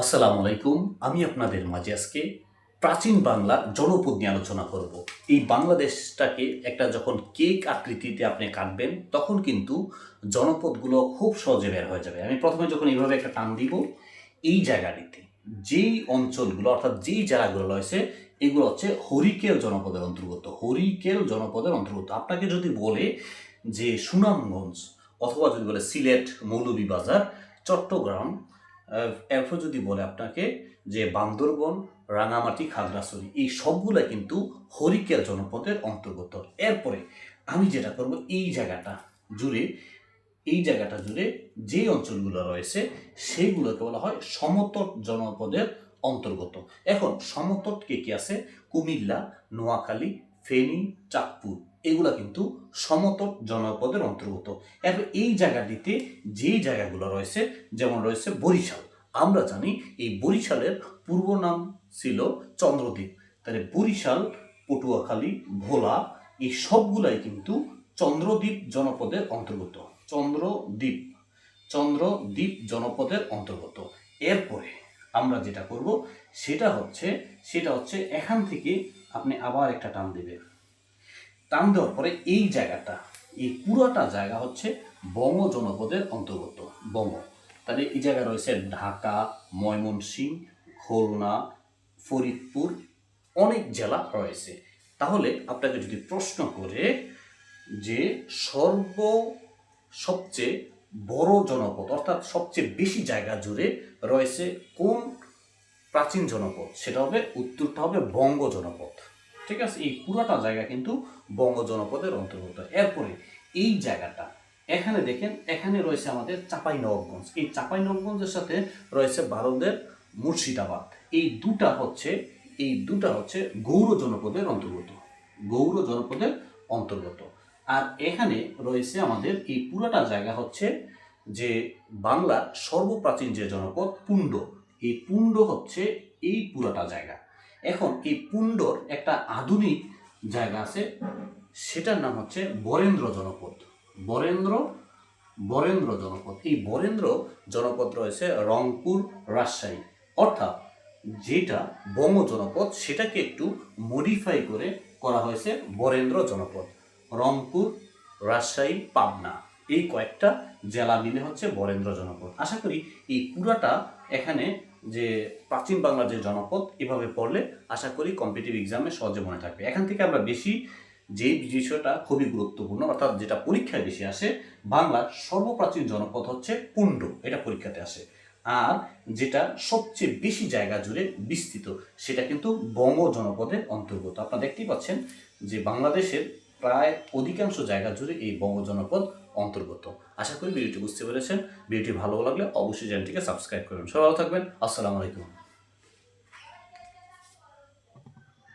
আসসালামু আলাইকুম, আমি আপনাদের মাঝে আজকে প্রাচীন বাংলার জনপদ নিয়ে আলোচনা করব। এই বাংলাদেশটাকে একটা যখন কেক আকৃতিতে আপনি কাটবেন, তখন কিন্তু জনপদগুলো খুব সহজে বের হয়ে যাবে। আমি প্রথমে যখন এইভাবে একটা টান দিব, এই জায়গাটিতে যেই অঞ্চলগুলো, অর্থাৎ যেই জায়গাগুলো রয়েছে, এগুলো হচ্ছে হরিকেল জনপদের অন্তর্গত। হরিকেল জনপদের অন্তর্গত। আপনাকে যদি বলে যে সুনামগঞ্জ, অথবা যদি বলে সিলেট মৌলভীবাজার, চট্টগ্রাম এরপর যদি বলে আপনাকে যে বান্দরবন, রাঙামাটি, খাগড়াছড়ি, এই সবগুলো কিন্তু হরিকেল জনপদের অন্তর্গত। এরপরে আমি যেটা করব, এই জায়গাটা জুড়ে, এই জায়গাটা জুড়ে যে অঞ্চলগুলো রয়েছে, সেইগুলোকে বলা হয় সমতট জনপদের অন্তর্গত। এখন সমতট কে কি আছে? কুমিল্লা, নোয়াখালী, ফেনী, চাঁদপুর। এগুলা কিন্তু সমতট জনপদের অন্তর্গত এরপর এই জায়গাটিতে যেই জায়গাগুলো রয়েছে, যেমন রয়েছে বরিশাল। আমরা জানি এই বরিশালের পূর্ব নাম ছিল চন্দ্রদ্বীপ। তাহলে বরিশাল, পটুয়াখালী, ভোলা, এই সবগুলাই কিন্তু চন্দ্রদ্বীপ জনপদের অন্তর্গত চন্দ্রদ্বীপ চন্দ্রদ্বীপ জনপদের অন্তর্গত এরপরে আমরা যেটা করব, সেটা হচ্ছে সেটা হচ্ছে এখান থেকে আপনি আবার একটা টান দেবেন। টান দেওয়ার পরে এই জায়গাটা, এই পুরোটা জায়গা হচ্ছে বঙ্গ জনপদের অন্তর্গত। বঙ্গ। তাহলে এই জায়গা রয়েছে ঢাকা ময়মনসিংহ খুলনা, ফরিদপুর, অনেক জেলা রয়েছে। তাহলে আপনাকে যদি প্রশ্ন করে যে সর্ব সবচেয়ে বড় জনপদ, অর্থাৎ সবচেয়ে বেশি জায়গা জুড়ে রয়েছে কোন প্রাচীন জনপদ? সেটা হবে, উত্তরটা হবে বঙ্গ জনপদ। ঠিক আছে? এই পুরাটা জায়গা কিন্তু বঙ্গ জনপদের অন্তর্গত এরপরে এই জায়গাটা, এখানে দেখেন, এখানে রয়েছে আমাদের চাপাই নবাবগঞ্জ এই চাপাই নবাবগঞ্জের সাথে রয়েছে ভারতের মুর্শিদাবাদ। এই দুটা হচ্ছে, এই দুটা হচ্ছে গৌর জনপদের অন্তর্গত গৌর জনপদের অন্তর্গত আর এখানে রয়েছে আমাদের এই পুরাটা জায়গা হচ্ছে যে বাংলার সর্বপ্রাচীন যে জনপদ পুণ্ড। এই পুণ্ড হচ্ছে এই পুরাটা জায়গা। এখন এই পুণ্ডর একটা আধুনিক জায়গা আছে, সেটার নাম হচ্ছে বরেন্দ্র জনপদ। বরেন্দ্র বরেন্দ্র জনপদ। এই বরেন্দ্র জনপদ রয়েছে রংপুর, রাজশাহী। অর্থাৎ যেটা বঙ্গ জনপদ, সেটাকে একটু মডিফাই করে করা হয়েছে বরেন্দ্র জনপদ। রংপুর, রাজশাহী, পাবনা, এই কয়েকটা জেলা মিলে হচ্ছে বরেন্দ্র জনপদ। আশা করি এই পুরাটা এখানে যে প্রাচীন বাংলার যে জনপদ, এভাবে পড়লে আশা করি কম্পিটিভ এক্সামে সহজে মনে থাকবে। এখান থেকে আমরা বেশি যে বিষয়টা খুবই গুরুত্বপূর্ণ, অর্থাৎ যেটা পরীক্ষায় বেশি আসে, বাংলার সর্বপ্রাচীন জনপদ হচ্ছে পুণ্ড এটা পরীক্ষাতে আসে। আর যেটা সবচেয়ে বেশি জায়গা জুড়ে বিস্তৃত, সেটা কিন্তু বঙ্গ জনপদের অন্তর্গত। আপনারা দেখতেই পাচ্ছেন যে বাংলাদেশের প্রায় অধিকাংশ জায়গা জুড়ে এই বঙ্গ জনপদ অন্তর্গত। আশা করি ভিডিওটি বুঝতে পেরেছেন। ভিডিওটি ভালো লাগলে অবশ্যই চ্যানেলটিকে সাবস্ক্রাইব করবেন সবাই ভালো থাকবেন। আসসালামু আলাইকুম।